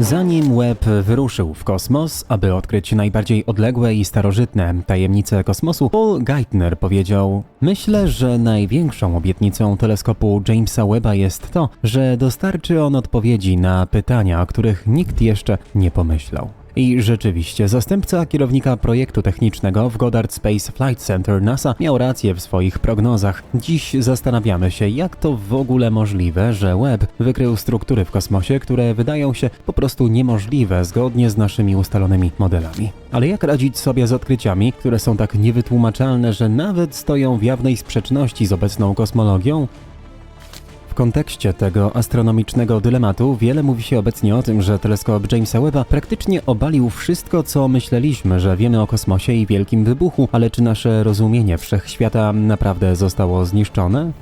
Zanim Webb wyruszył w kosmos, aby odkryć najbardziej odległe i starożytne tajemnice kosmosu, Paul Geithner powiedział: Myślę, że największą obietnicą teleskopu Jamesa Webba jest to, że dostarczy on odpowiedzi na pytania, o których nikt jeszcze nie pomyślał. I rzeczywiście, zastępca kierownika projektu technicznego w Goddard Space Flight Center NASA miał rację w swoich prognozach. Dziś zastanawiamy się, jak to w ogóle możliwe, że Webb wykrył struktury w kosmosie, które wydają się po prostu niemożliwe zgodnie z naszymi ustalonymi modelami. Ale jak radzić sobie z odkryciami, które są tak niewytłumaczalne, że nawet stoją w jawnej sprzeczności z obecną kosmologią? Kontekście tego astronomicznego dylematu wiele mówi się obecnie o tym, że teleskop Jamesa Webba praktycznie obalił wszystko, co myśleliśmy, że wiemy o kosmosie i wielkim wybuchu, ale czy nasze rozumienie wszechświata naprawdę zostało zniszczone?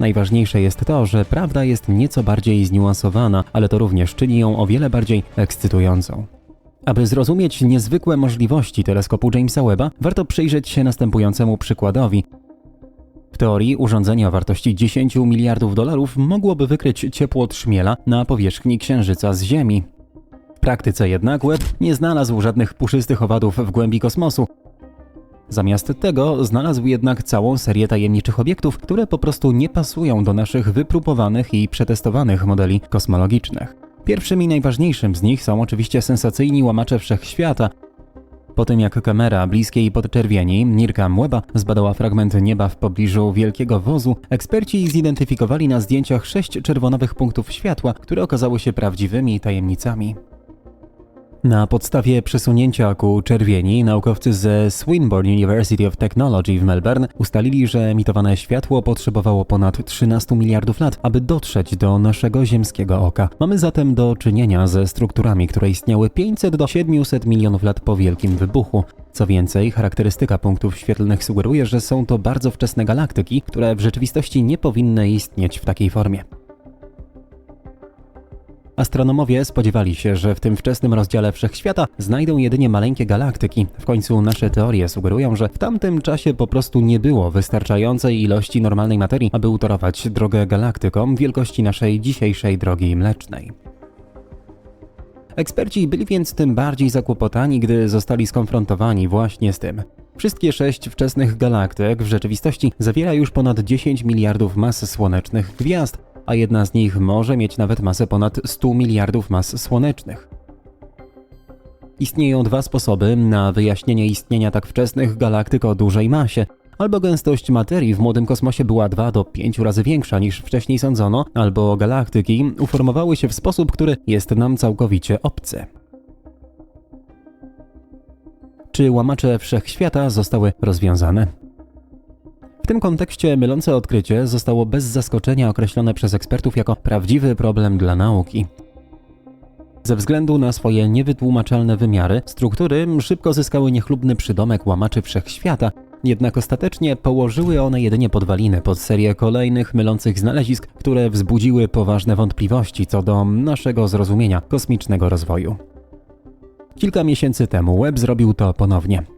Najważniejsze jest to, że prawda jest nieco bardziej zniuansowana, ale to również czyni ją o wiele bardziej ekscytującą. Aby zrozumieć niezwykłe możliwości teleskopu Jamesa Webba, warto przyjrzeć się następującemu przykładowi. W teorii urządzenie o wartości 10 miliardów dolarów mogłoby wykryć ciepło trzmiela na powierzchni Księżyca z Ziemi. W praktyce jednak Webb nie znalazł żadnych puszystych owadów w głębi kosmosu. Zamiast tego znalazł jednak całą serię tajemniczych obiektów, które po prostu nie pasują do naszych wypróbowanych i przetestowanych modeli kosmologicznych. Pierwszym i najważniejszym z nich są oczywiście sensacyjni łamacze wszechświata, po tym jak kamera bliskiej podczerwieni NIRCam Webba zbadała fragment nieba w pobliżu wielkiego wozu, eksperci zidentyfikowali na zdjęciach sześć czerwonowych punktów światła, które okazały się prawdziwymi tajemnicami. Na podstawie przesunięcia ku czerwieni naukowcy ze Swinburne University of Technology w Melbourne ustalili, że emitowane światło potrzebowało ponad 13 miliardów lat, aby dotrzeć do naszego ziemskiego oka. Mamy zatem do czynienia ze strukturami, które istniały 500 do 700 milionów lat po wielkim wybuchu. Co więcej, charakterystyka punktów świetlnych sugeruje, że są to bardzo wczesne galaktyki, które w rzeczywistości nie powinny istnieć w takiej formie. Astronomowie spodziewali się, że w tym wczesnym rozdziale wszechświata znajdą jedynie maleńkie galaktyki. W końcu nasze teorie sugerują, że w tamtym czasie po prostu nie było wystarczającej ilości normalnej materii, aby utorować drogę galaktykom wielkości naszej dzisiejszej drogi mlecznej. Eksperci byli więc tym bardziej zakłopotani, gdy zostali skonfrontowani właśnie z tym. Wszystkie sześć wczesnych galaktyk w rzeczywistości zawiera już ponad 10 miliardów mas słonecznych gwiazd, a jedna z nich może mieć nawet masę ponad 100 miliardów mas słonecznych. Istnieją dwa sposoby na wyjaśnienie istnienia tak wczesnych galaktyk o dużej masie. Albo gęstość materii w młodym kosmosie była 2 do 5 razy większa niż wcześniej sądzono, albo galaktyki uformowały się w sposób, który jest nam całkowicie obcy. Czy łamacze wszechświata zostały rozwiązane? Tym kontekście mylące odkrycie zostało bez zaskoczenia określone przez ekspertów jako prawdziwy problem dla nauki. Ze względu na swoje niewytłumaczalne wymiary, struktury szybko zyskały niechlubny przydomek łamaczy wszechświata, jednak ostatecznie położyły one jedynie podwaliny pod serię kolejnych mylących znalezisk, które wzbudziły poważne wątpliwości co do naszego zrozumienia kosmicznego rozwoju. Kilka miesięcy temu Webb zrobił to ponownie.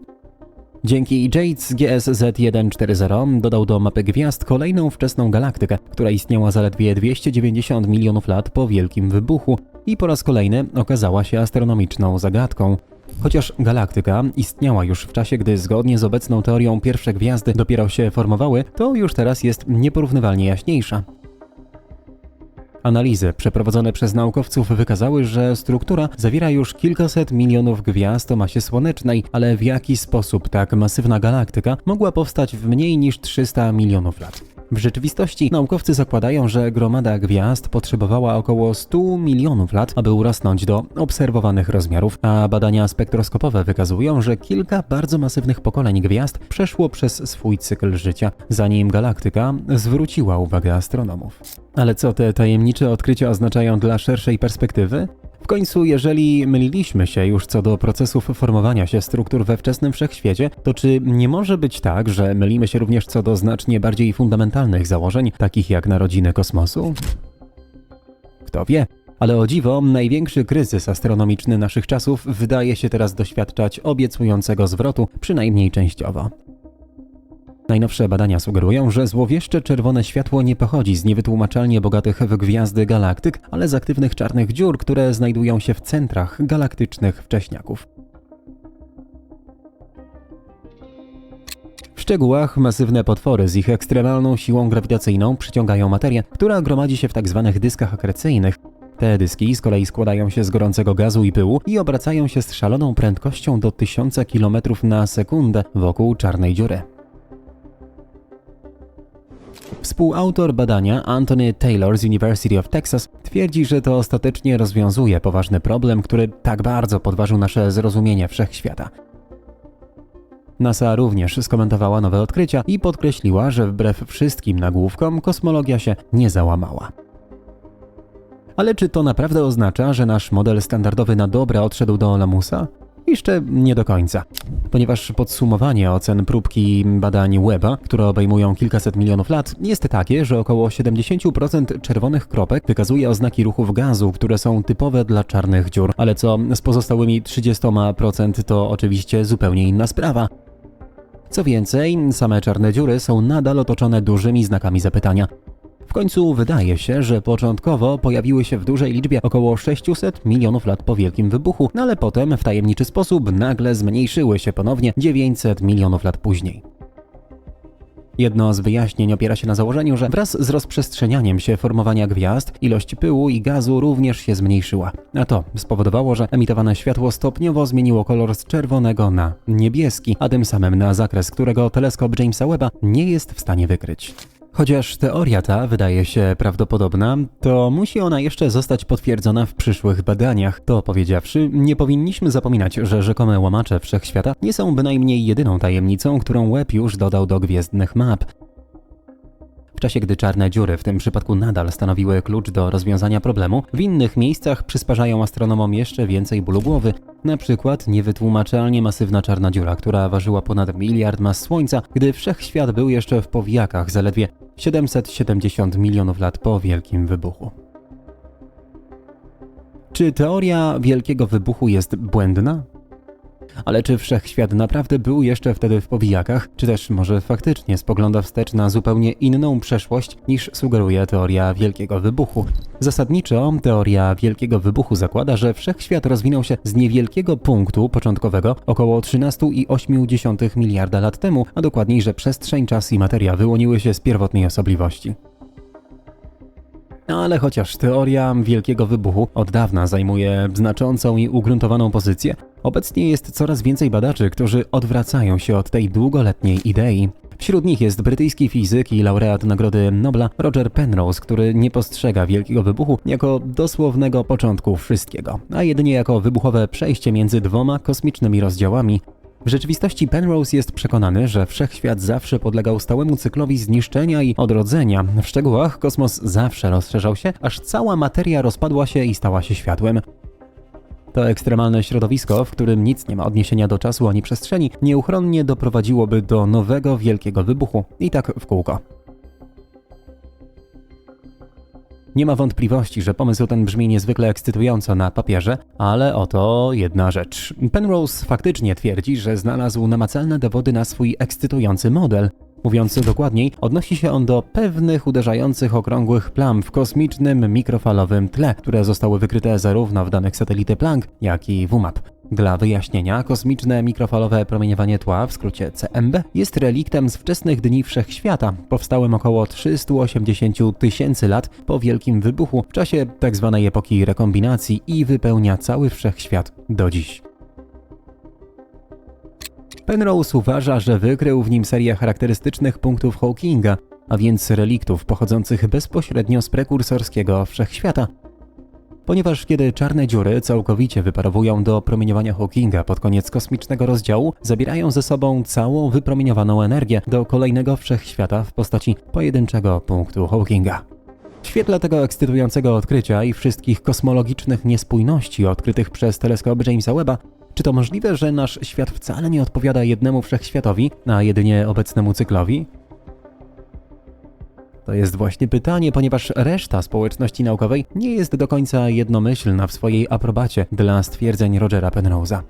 Dzięki JADES GSZ-140 dodał do mapy gwiazd kolejną wczesną galaktykę, która istniała zaledwie 290 milionów lat po wielkim wybuchu i po raz kolejny okazała się astronomiczną zagadką. Chociaż galaktyka istniała już w czasie, gdy zgodnie z obecną teorią pierwsze gwiazdy dopiero się formowały, to już teraz jest nieporównywalnie jaśniejsza. Analizy przeprowadzone przez naukowców wykazały, że struktura zawiera już kilkaset milionów gwiazd o masie słonecznej, ale w jaki sposób tak masywna galaktyka mogła powstać w mniej niż 300 milionów lat? W rzeczywistości naukowcy zakładają, że gromada gwiazd potrzebowała około 100 milionów lat, aby urosnąć do obserwowanych rozmiarów, a badania spektroskopowe wykazują, że kilka bardzo masywnych pokoleń gwiazd przeszło przez swój cykl życia, zanim galaktyka zwróciła uwagę astronomów. Ale co te tajemnicze odkrycia oznaczają dla szerszej perspektywy? Końcu, jeżeli myliliśmy się już co do procesów formowania się struktur we wczesnym wszechświecie, to czy nie może być tak, że mylimy się również co do znacznie bardziej fundamentalnych założeń, takich jak narodziny kosmosu? Kto wie? Ale o dziwo, największy kryzys astronomiczny naszych czasów wydaje się teraz doświadczać obiecującego zwrotu, przynajmniej częściowo. Najnowsze badania sugerują, że złowieszcze czerwone światło nie pochodzi z niewytłumaczalnie bogatych w gwiazdy galaktyk, ale z aktywnych czarnych dziur, które znajdują się w centrach galaktycznych wcześniaków. W szczegółach masywne potwory z ich ekstremalną siłą grawitacyjną przyciągają materię, która gromadzi się w tzw. dyskach akrecyjnych. Te dyski z kolei składają się z gorącego gazu i pyłu i obracają się z szaloną prędkością do 1000 km na sekundę wokół czarnej dziury. Współautor badania Anthony Taylor z University of Texas twierdzi, że to ostatecznie rozwiązuje poważny problem, który tak bardzo podważył nasze zrozumienie wszechświata. NASA również skomentowała nowe odkrycia i podkreśliła, że wbrew wszystkim nagłówkom kosmologia się nie załamała. Ale czy to naprawdę oznacza, że nasz model standardowy na dobre odszedł do lamusa? Jeszcze nie do końca, ponieważ podsumowanie ocen próbki badań Weba, które obejmują kilkaset milionów lat, jest takie, że około 70% czerwonych kropek wykazuje oznaki ruchów gazu, które są typowe dla czarnych dziur, ale co z pozostałymi 30% to oczywiście zupełnie inna sprawa. Co więcej, same czarne dziury są nadal otoczone dużymi znakami zapytania. W końcu wydaje się, że początkowo pojawiły się w dużej liczbie około 600 milionów lat po Wielkim Wybuchu, no ale potem w tajemniczy sposób nagle zmniejszyły się ponownie 900 milionów lat później. Jedno z wyjaśnień opiera się na założeniu, że wraz z rozprzestrzenianiem się formowania gwiazd, ilość pyłu i gazu również się zmniejszyła. A to spowodowało, że emitowane światło stopniowo zmieniło kolor z czerwonego na niebieski, a tym samym na zakres, którego teleskop Jamesa Webba nie jest w stanie wykryć. Chociaż teoria ta wydaje się prawdopodobna, to musi ona jeszcze zostać potwierdzona w przyszłych badaniach. To powiedziawszy, nie powinniśmy zapominać, że rzekome łamacze wszechświata nie są bynajmniej jedyną tajemnicą, którą Webb już dodał do gwiezdnych map. W czasie gdy czarne dziury w tym przypadku nadal stanowiły klucz do rozwiązania problemu, w innych miejscach przysparzają astronomom jeszcze więcej bólu głowy. Na przykład niewytłumaczalnie masywna czarna dziura, która ważyła ponad miliard mas Słońca, gdy wszechświat był jeszcze w powijakach zaledwie 770 milionów lat po Wielkim Wybuchu. Czy teoria Wielkiego Wybuchu jest błędna? Ale czy wszechświat naprawdę był jeszcze wtedy w powijakach, czy też może faktycznie spogląda wstecz na zupełnie inną przeszłość niż sugeruje teoria Wielkiego Wybuchu? Zasadniczo teoria Wielkiego Wybuchu zakłada, że wszechświat rozwinął się z niewielkiego punktu początkowego około 13,8 miliarda lat temu, a dokładniej, że przestrzeń, czas i materia wyłoniły się z pierwotnej osobliwości. Ale chociaż teoria Wielkiego Wybuchu od dawna zajmuje znaczącą i ugruntowaną pozycję, obecnie jest coraz więcej badaczy, którzy odwracają się od tej długoletniej idei. Wśród nich jest brytyjski fizyk i laureat Nagrody Nobla Roger Penrose, który nie postrzega Wielkiego Wybuchu jako dosłownego początku wszystkiego, a jedynie jako wybuchowe przejście między dwoma kosmicznymi rozdziałami, w rzeczywistości Penrose jest przekonany, że wszechświat zawsze podlegał stałemu cyklowi zniszczenia i odrodzenia. W szczegółach kosmos zawsze rozszerzał się, aż cała materia rozpadła się i stała się światłem. To ekstremalne środowisko, w którym nic nie ma odniesienia do czasu ani przestrzeni, nieuchronnie doprowadziłoby do nowego wielkiego wybuchu. I tak w kółko. Nie ma wątpliwości, że pomysł ten brzmi niezwykle ekscytująco na papierze, ale oto jedna rzecz. Penrose faktycznie twierdzi, że znalazł namacalne dowody na swój ekscytujący model. Mówiąc dokładniej, odnosi się on do pewnych uderzających okrągłych plam w kosmicznym mikrofalowym tle, które zostały wykryte zarówno w danych satelity Planck, jak i WMAP. Dla wyjaśnienia, kosmiczne mikrofalowe promieniowanie tła, w skrócie CMB, jest reliktem z wczesnych dni wszechświata, powstałym około 380 tysięcy lat po Wielkim Wybuchu w czasie tzw. epoki rekombinacji i wypełnia cały wszechświat do dziś. Penrose uważa, że wykrył w nim serię charakterystycznych punktów Hawkinga, a więc reliktów pochodzących bezpośrednio z prekursorskiego wszechświata. Ponieważ kiedy czarne dziury całkowicie wyparowują do promieniowania Hawkinga pod koniec kosmicznego rozdziału, zabierają ze sobą całą wypromieniowaną energię do kolejnego wszechświata w postaci pojedynczego punktu Hawkinga. W świetle tego ekscytującego odkrycia i wszystkich kosmologicznych niespójności odkrytych przez teleskop Jamesa Webba, czy to możliwe, że nasz świat wcale nie odpowiada jednemu wszechświatowi, a jedynie obecnemu cyklowi? To jest właśnie pytanie, ponieważ reszta społeczności naukowej nie jest do końca jednomyślna w swojej aprobacie dla stwierdzeń Rogera Penrose'a.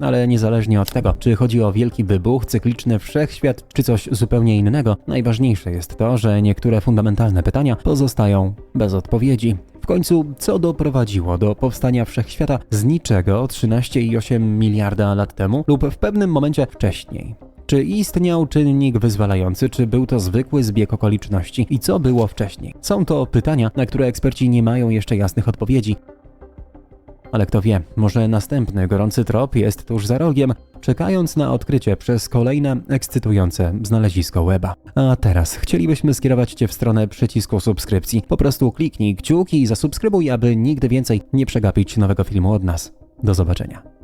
Ale niezależnie od tego, czy chodzi o wielki wybuch, cykliczny wszechświat, czy coś zupełnie innego, najważniejsze jest to, że niektóre fundamentalne pytania pozostają bez odpowiedzi. W końcu, co doprowadziło do powstania wszechświata z niczego 13,8 miliarda lat temu lub w pewnym momencie wcześniej? Czy istniał czynnik wyzwalający, czy był to zwykły zbieg okoliczności i co było wcześniej? Są to pytania, na które eksperci nie mają jeszcze jasnych odpowiedzi. Ale kto wie, może następny gorący trop jest tuż za rogiem, czekając na odkrycie przez kolejne ekscytujące znalezisko weba. A teraz chcielibyśmy skierować Cię w stronę przycisku subskrypcji. Po prostu kliknij kciuki i zasubskrybuj, aby nigdy więcej nie przegapić nowego filmu od nas. Do zobaczenia.